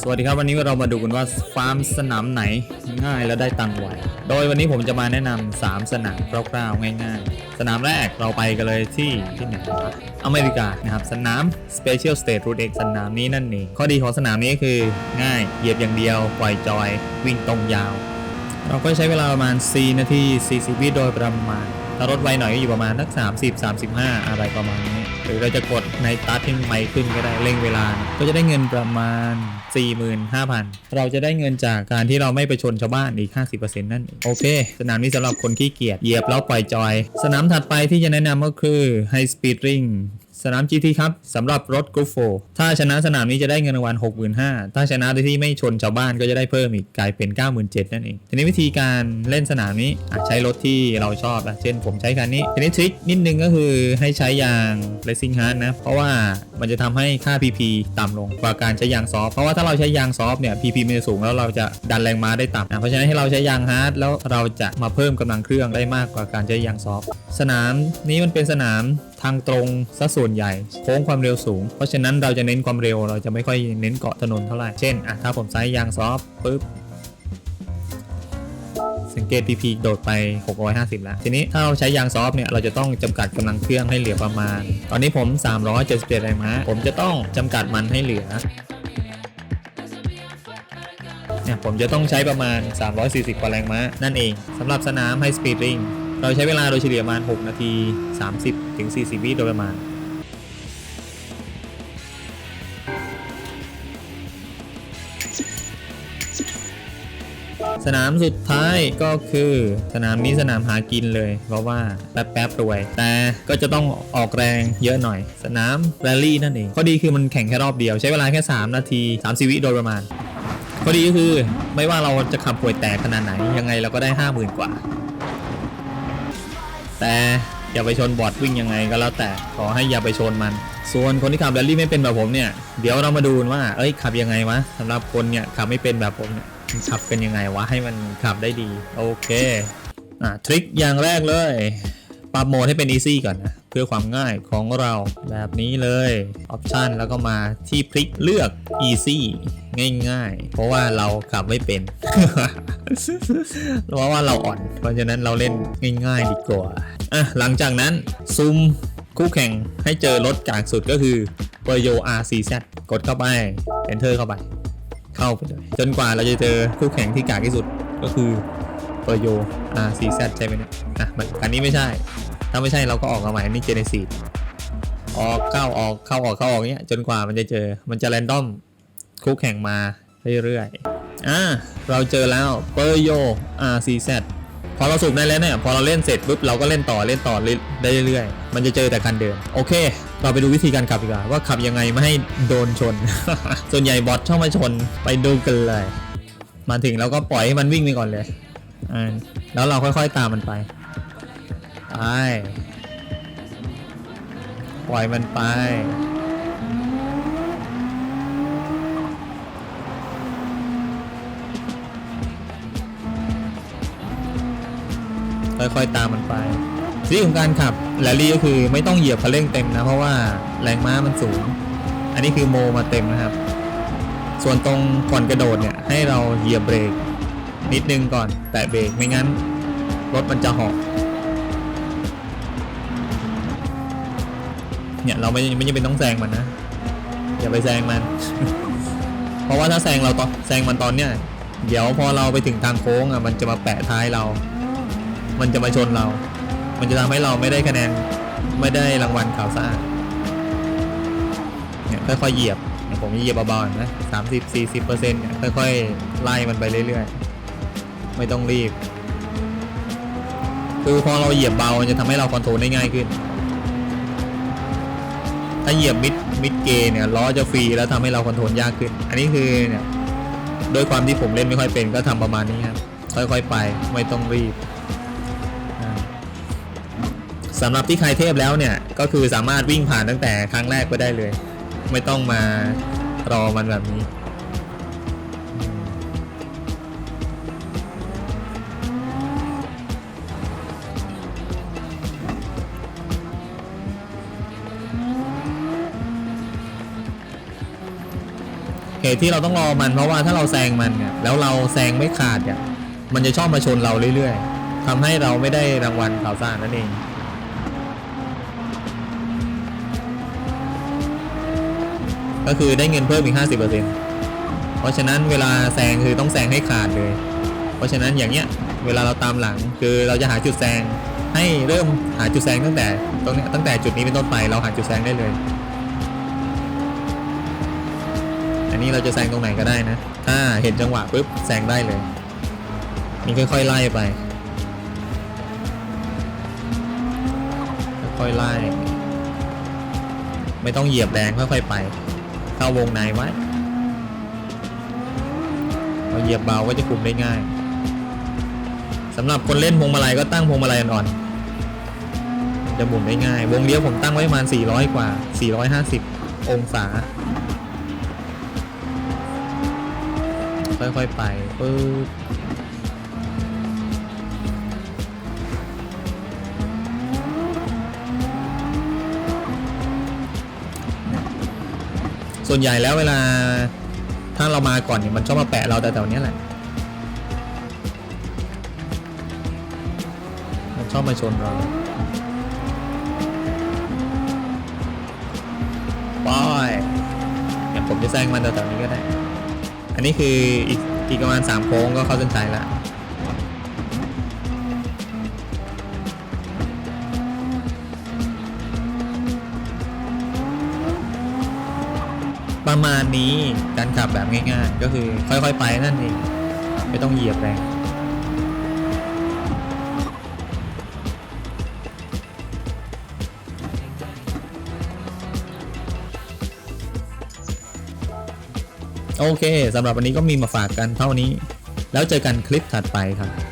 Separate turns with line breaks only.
สวัสดีครับวันนี้เรามาดูกันว่าฟาร์มสนามไหนง่ายและได้ตังค์ไวโดยวันนี้ผมจะมาแนะนำ3สนามคร่าวๆง่าย ๆ สนามแรกเราไปกันเลยที่ที่ไหนวะอเมริกานะครับสนาม Special State Route X สนามนี้นั่นเองข้อดีของสนามนี้คือง่ายเหยียบอย่างเดียวปล่อยจอย วิ่งตรงยาว เราก็ใช้เวลาประมาณ 4 นาที 40 วิโดยประมาณ ถ้ารถไวหน่อยก็อยู่ประมาณสัก30 35 อะไรประมาณนี้ หรือเราจะกดในตัดที่ไวขึ้นก็ได้เร่งเวลา ก็จะได้เงินประมาณ 45,000 เราจะได้เงินจากการที่เราไม่ไปชนชาวบ้านอีก 50%นั่นโอเค สนามนี้สำหรับคนขี้เกียจเหยียบแล้วปล่อยจอย สนามถัดไปที่จะแนะนำก็คือ High Speed Ring สนาม GT ครับสำหรับรถ Group 4ถ้าชนะสนามนี้จะได้เงินรางวัล65,000ถ้าชนะโดยที่ไม่ชนชาวบ้านก็จะได้เพิ่มอีกกลายเป็น 97,000นั่นเองทีนี้วิธีการเล่นสนามนี้อาจใช้รถที่เราชอบนะเช่นผมใช้คันนี้ทีนี้ทริคนิดนึงก็คือให้ใช้ยาง Racing Hard นะ เพราะว่ามันจะทำให้ค่า PP ต่ำลงกว่าการใช้ยางซอฟเพราะว่าถ้าเราใช้ยางซอฟเนี่ย PP มันจะสูงแล้วเราจะดันแรงม้าได้ต่ำนะเพราะฉะนั้นให้เราใช้ยางฮาร์ดแล้วเราจะมาเพิ่มกำลังเครื่องได้มากกว่าการใช้ยางซอฟสนามนี้มันเป็นสนามทางตรงซะส่วนใหญ่โค้งความเร็วสูง เพราะฉะนั้นเราจะเน้นความเร็วเราจะไม่ค่อยเน้นเกาะถนนเท่าไหร่เช่นอะถ้าผมใช้ยางซอฟต์ปุ๊บสังเกต PP โดดไป 650 แล้ว ทีนี้ถ้าเราใช้ยางซอฟต์เนี่ย เราจะต้องจำกัดกำลังเครื่องให้เหลือประมาณ ตอนนี้ผม 377แรงม้า ผมจะต้องจำกัดมันให้เหลือเนี่ยผมจะต้องใช้ประมาณ 340กว่าแรงม้านั่นเองสำหรับสนาม High Speed Ring เราใช้เวลาโดยเฉลี่ยประมาณ 6 นาที 30 ถึง 40 วิโดยประมาณ สนามสุดท้ายก็คือสนามนี้สนามหากินเลยเพราะว่าแป๊บแป๊บๆรวย แต่ก็จะต้องออกแรงเยอะหน่อย สนามแรลลี่นั่นเองข้อดีคือมันแข่งแค่รอบเดียวใช้เวลาแค่ 3 นาที 30 วิโดยประมาณข้อดีก็คือไม่ว่าเราจะขับป่วยแตกขนาดไหนยังไงเราก็ได้ 50,000 กว่า แต่อย่าไปชนบอดวิ่งยังไงก็แล้วแต่ขอให้อย่าไปชนมัน ส่วนคนที่ขับแรลลี่ไม่เป็นแบบผมเนี่ยเดี๋ยวเรามาดูว่าเอ้ยขับยังไงวะสำหรับคนเนี่ยขับไม่เป็นแบบผมเนี่ยขับกันยังไงวะให้มันขับได้ดีโอเคอะทริคอย่างแรกเลยปรับโหมดให้เป็น easy ก่อนนะเพื่อความง่ายของเราแบบนี้เลยออปชันแล้วก็มาที่พลิกเลือก easy ง่ายๆ เพราะว่าเราขับไม่เป็น เพราะว่าเราอ่อน เพราะฉะนั้นเราเล่นง่ายๆดีกว่า อะหลังจากนั้นซูมคู่แข่งให้เจอรถกากสุดก็คือ p e r o RCZ กดเข้าไป Enter เข้าไป เข้าไปเลยจนกว่าเราจะเจอคู่แข่งที่กากที่สุดก็คือ p e r o RCZ ใช่ไหมเนี่ยอะมันอันนี้ไม่ใช่ ถ้าไม่ใช่เราก็ออกมาใหม่นนี้ Genesis ออกเข้าออกเข้าออกเข้าออกเนี้ยจนกว่ามันจะเจอมันจะแรนดอมคู่แข่งมาเรื่อยๆอ่าเราเจอแล้วเปอร์โย RCZ พอเราสูบได้แล้วเนี่ย พอเราเล่นเสร็จปุ๊บเราก็เล่นต่อเล่นต่อได้เรื่อยๆ มันจะเจอแต่คันเดิมโอเค เราไปดูวิธีการขับดีกว่า ว่าขับยังไงไม่ให้โดนชน ส่วนใหญ่บอทชอบมาชนไปดูกันเลย มาถึงเราก็ปล่อยให้มันวิ่งไปก่อนเลยอ่าแล้วเราค่อยๆตามมันไปไปปล่อยมันไป ค่อยๆตามมันไปที่ของการขับแรลลี่ก็คือไม่ต้องเหยียบคันเร่งเต็มนะ เพราะว่าแรงม้ามันสูง อันนี้คือโมมาเต็มนะครับ ส่วนตรงก่อนกระโดดเนี่ยให้เราเหยียบเบรกนิดนึงก่อนแตะเบรกไม่งั้นรถมันจะหอกเนี่ยเราไม่ไม่จำเป็นต้องแซงมันนะอย่าไปแซงมัน เพราะว่าถ้าแซงเราตอนแซงมันตอนเนี้ยเดี๋ยวพอเราไปถึงทางโค้งอะมันจะมาแปะท้ายเรา มันจะมาชนเรา มันจะทำให้เราไม่ได้คะแนนไม่ได้รางวัลข่าวสะอาดเนี่ยค่อยๆเหยียบผมเหยียบเบาๆนะสามสิบสี่สิบเปอร์เซ็นต์เนี่ยค่อยๆไล่มันไปเรื่อยๆ ไม่ต้องรีบ คือพอเราเหยียบเบามันจะทำให้เราคอนโทรลได้ง่ายขึ้น ถ้าเหยียบมิดมิดเกย์เนี่ยล้อจะฟรีแล้วทำให้เราคอนโทรลยากขึ้น อันนี้คือเนี่ยด้วยความที่ผมเล่นไม่ค่อยเป็นก็ทำประมาณนี้ครับค่อยๆไปไม่ต้องรีบ สำหรับที่ใครเทพแล้วเนี่ยก็คือสามารถวิ่งผ่านตั้งแต่ครั้งแรกก็ได้เลย ไม่ต้องมารอมันแบบนี้เหตุที่เราต้องรอมันเพราะว่าถ้าเราแซงมันเนี่ยแล้วเราแซงไม่ขาดเนี่ยมันจะชอบมาชนเราเรื่อย ๆทำให้เราไม่ได้รางวัลข่าวสารนั่นเอง ก็คือได้เงินเพิ่มอีก 50%เพราะฉะนั้นเวลาแซงคือต้องแซงให้ขาดเลย เพราะฉะนั้นอย่างเนี้ยเวลาเราตามหลังคือเราจะหาจุดแซงให้เริ่มหาจุดแซงตั้งแต่ตรงนี้ตั้งแต่จุดนี้เป็นต้นไปเราหาจุดแซงได้เลย อันนี้เราจะแซงตรงไหนก็ได้นะ ถ้าเห็นจังหวะปุ๊บแซงได้เลยนี่ค่อยๆไล่ไป ค่อยๆไล่ ไม่ต้องเหยียบแรงค่อยๆไป เข้าวงในไว้พอเหยียบเบาก็จะคุมได้ง่ายสำหรับคนเล่นพวงมาลัยก็ตั้งพวงมาลัยอ่อนๆจะหมุนได้ง่าย วงเลี้ยวผมตั้งไว้ประมาณ 400 กว่า 450 องศา ค่อยๆไปปึ๊บ ส่วนใหญ่แล้วเวลาถ้าเรามาก่อนเนี่ยมันชอบมาแปะเราแต่แถวเนี้ยแหละ มันชอบมาชนเราป้อยเนี่ยผมจะแซงมันแถวๆนี้ก็ได้ อันนี้คืออีกอีกประมาณสามโค้งก็เข้าเส้นชัยแล้ว ประมาณนี้การขับแบบง่ายๆ ก็คือค่อยๆไปนั่นเองไม่ต้องเหยียบแรงโอเคสำหรับวันนี้ก็มีมาฝากกันเท่านี้ แล้วเจอกันคลิปถัดไปครับ